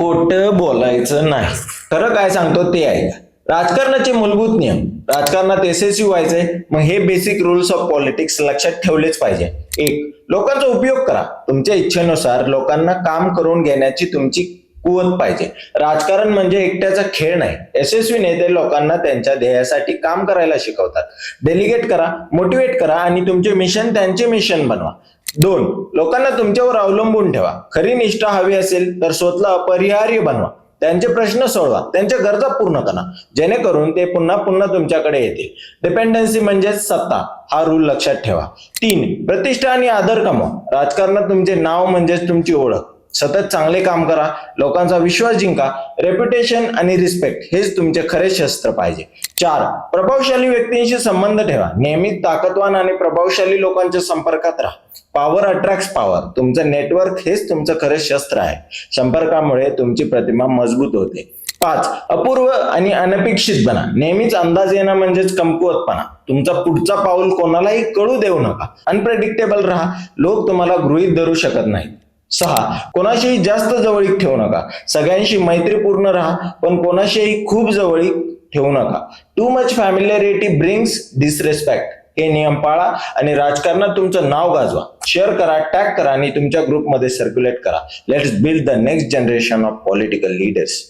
खोट बोलायचं नाही. खरं काय सांगतो ते ऐका राजकारणाचे मूलभूत नियम. राजकारणात यशस्वी व्हायचंय. मग हे बेसिक रुल्स ऑफ पॉलिटिक्स लक्षात ठेवलेच पाहिजे. एक लोकांचा उपयोग करा. तुमच्या इच्छेनुसार लोकांना काम करून घेण्याची तुमची कुवत पाहिजे. राजकारण म्हणजे एकट्याचा खेळ नाही. यशस्वी नेते लोकांना त्यांच्या ध्येयासाठी काम करायला शिकवतात. डेलिगेट करा मोटिवेट करा आणि तुमचे मिशन त्यांचे मिशन बनवा. दोन लोकांना तुमच्यावर अवलंबून ठेवा. खरी निष्ठा हवी असेल तर स्वतःला अपरिहार्य बनवा. त्यांचे प्रश्न सोडवा. त्यांच्या गरजा पूर्ण करा. जेणेकरून ते पुन्हा पुन्हा तुमच्याकडे येतील. डिपेंडन्सी म्हणजेच सत्ता. हा रूल लक्षात ठेवा. तीन प्रतिष्ठा आणि आदर कमवा. राजकारणात तुमचे नाव म्हणजेच तुमची ओळख. सतत चांगले काम करा लोकांचा विश्वास जिंका रेप्युटेशन आणि रिस्पेक्ट हेच तुमचे खरे शस्त्र पाहिजे. चार प्रभावशाली व्यक्तींशी संबंध ठेवा. नेहमी ताकदवान आणि प्रभावशाली लोकांच्या संपर्कात राहा. पॉवर अट्रॅक्ट पॉवर तुमचं नेटवर्क हेच तुमचं खरे शस्त्र आहे. संपर्कामुळे तुमची प्रतिमा मजबूत होते. पाच अपूर्व आणि अनपेक्षित बना. नेहमीच अंदाज येणं म्हणजेच कमकुवतपणा. तुमचा पुढचा पाऊल कोणालाही कळू देऊ नका. अनप्रेडिक्टेबल राहा. लोक तुम्हाला गृहीत धरू शकत नाहीत. सहा कोणाशीही जास्त जवळीक ठेवू नका. सगळ्यांशी मैत्रीपूर्ण राहा पण कोणाशीही खूप जवळीक ठेवू नका. Too much familiarity brings disrespect हे नियम पाळा आणि राजकारणात तुमचं नाव गाजवा. शेअर करा टॅग करा आणि तुमच्या ग्रुपमध्ये सर्क्युलेट करा. Let's build the next generation of political leaders